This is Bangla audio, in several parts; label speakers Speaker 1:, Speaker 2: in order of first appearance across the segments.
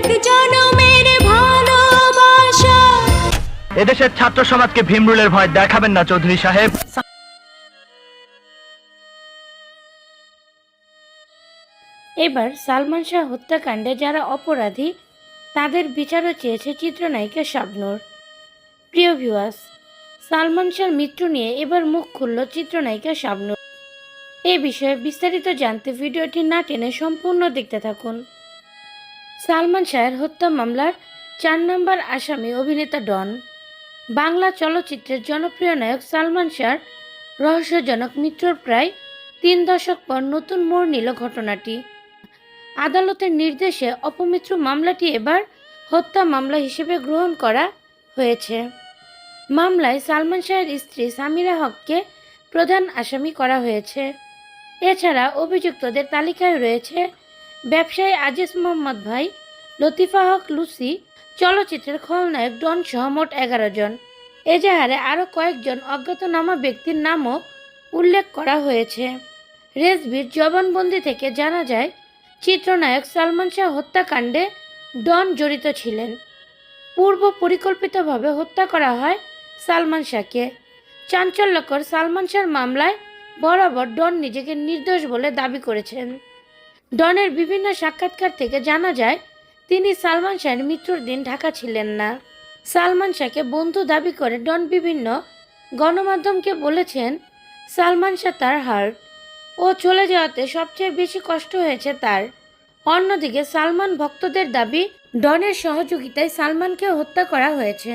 Speaker 1: এক জনমের ভালোবাসা।
Speaker 2: এদেশের ছাত্র সমাজকে ভীমরুলের ভয় দেখাবেন না চৌধুরী সাহেব।
Speaker 3: এবার সালমান শাহ হত্যাকাণ্ডে যারা অপরাধী তাদের বিচারও চেয়েছে চিত্রনায়িকা শাবনূর। প্রিয় ভিউয়ার্স সালমান শাহর মৃত্যু নিয়ে এবার মুখ খুলল চিত্রনায়িকা শাবনূর। এ বিষয়ে বিস্তারিত জানতে ভিডিওটি না টেনে সম্পূর্ণ দেখতে থাকুন। সালমান শাহের হত্যা মামলার চার নম্বর আসামি অভিনেতা ডন। বাংলা চলচ্চিত্রের জনপ্রিয় নায়ক সালমান শাহর রহস্যজনক মৃত্যুর প্রায় তিন দশক পর নতুন মোড় নিল ঘটনাটি। আদালতের নির্দেশে অপমৃত্যু মামলাটি এবার হত্যা মামলা হিসেবে গ্রহণ করা হয়েছে। মামলায় সালমান শাহের স্ত্রী সামিরা হককে প্রধান আসামি করা হয়েছে। এছাড়া অভিযুক্তদের তালিকায় রয়েছে ব্যবসায়ী আজিজ মোহাম্মদ ভাই, লতিফা হক লুসি, চলচ্চিত্রের খলনায়ক ডন সহ মোট এগারো জন। এজাহারে আরও কয়েকজন অজ্ঞাতনামা ব্যক্তির নামও উল্লেখ করা হয়েছে। রেজবির জবানবন্দি থেকে জানা যায়, চিত্রনায়ক সালমান শাহ হত্যাকাণ্ডে ডন জড়িত ছিলেন। পূর্ব পরিকল্পিতভাবে হত্যা করা হয় সালমান শাহকে। চাঞ্চল্যকর সালমান শাহর মামলায় বরাবর ডন নিজেকে নির্দোষ বলে দাবি করেছেন। ডনের বিভিন্ন সাক্ষাৎকার থেকে জানা যায়, তিনি সালমান শাহের মৃত্যুর দিন ঢাকা ছিলেন না। সালমান শাহকে বন্ধু দাবি করে ডন বিভিন্ন গণমাধ্যমকে বলেছেন, সালমান শাহ তার হার্ট ও চলে যাওয়াতে সবচেয়ে বেশি কষ্ট হয়েছে তার। অন্যদিকে সালমান ভক্তদের দাবি, ডনের সহযোগিতায় সালমানকে হত্যা করা হয়েছে।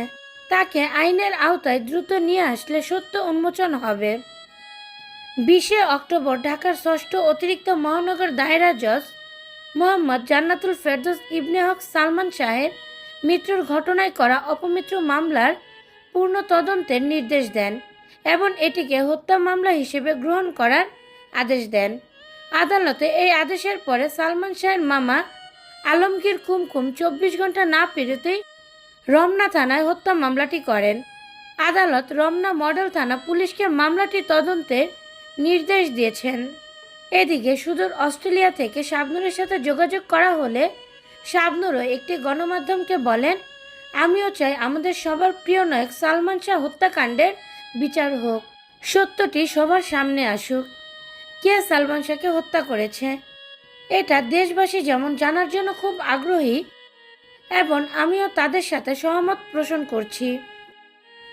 Speaker 3: তাকে আইনের আওতায় দ্রুত নিয়ে আসলে সত্য উন্মোচন হবে। বিশে অক্টোবর ঢাকার ষষ্ঠ অতিরিক্ত মহানগর দায়রা জজ মোহাম্মদ জান্নাতুল ফেরদোস ইবনে হক সালমান শাহের মৃত্যুর ঘটনায় করা অপমৃত্যু মামলার পূর্ণ তদন্তের নির্দেশ দেন এবং এটিকে হত্যা মামলা হিসেবে গ্রহণ করার আদেশ দেন। আদালতে এই আদেশের পরে সালমান শাহের মামা আলমগীর কুমকুম চব্বিশ ঘণ্টা না পেরোতেই রমনা থানায় হত্যা মামলাটি করেন। আদালত রমনা মডেল থানা পুলিশকে মামলাটি তদন্তে নির্দেশ দিয়েছেন। এদিকে সুদূর অস্ট্রেলিয়া থেকে শাবনুরের সাথে যোগাযোগ করা হলে শাবনুরও একটি গণমাধ্যমকে বলেন, আমিও চাই আমাদের সবার প্রিয় নায়ক সালমান শাহ হত্যাকাণ্ডের বিচার হোক। সত্যটি সবার সামনে আসুক। কে সালমান শাহকে হত্যা করেছে? এটা দেশবাসী যেমন জানার জন্য খুব আগ্রহী, এবং আমিও তাদের সাথে সহমত পোষণ করছি।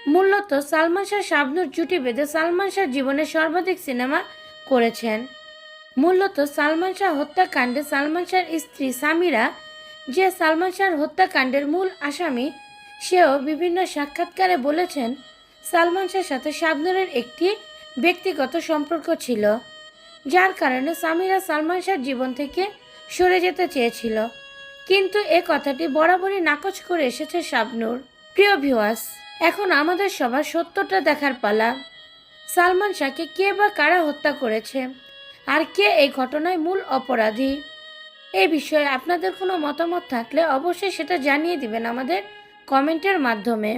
Speaker 3: মূলত সালমান শাহ শাবনুর জুটি বেঁধে সালমান শাহ জীবনে সর্বাধিক সিনেমা করেছেন। মূলত সালমান শাহ হত্যাকাণ্ডে সালমান শাহর স্ত্রী সামিরা, যে সালমান শাহর হত্যাকাণ্ডের মূল আসামি, সেও বিভিন্ন সাক্ষাৎকারে বলেছেন, সালমান শাহর সাথে শাবনুরের একটি ব্যক্তিগত সম্পর্ক ছিল, যার কারণে সামিরা সালমান শাহর জীবন থেকে সরে যেতে চেয়েছিল। কিন্তু এ কথাটি বরাবরই নাকচ করে এসেছে শাবনুর। প্রিয় ভিওয়াস এখন আমাদের সবার সত্যটা দেখার পালা। সালমান শাহকে কে বা কারা হত্যা করেছে? আর কে এই ঘটনায় মূল অপরাধী? এই বিষয়ে আপনাদের কোনো মতামত থাকলে অবশ্যই সেটা জানিয়ে দিবেন আমাদের কমেন্টের মাধ্যমে।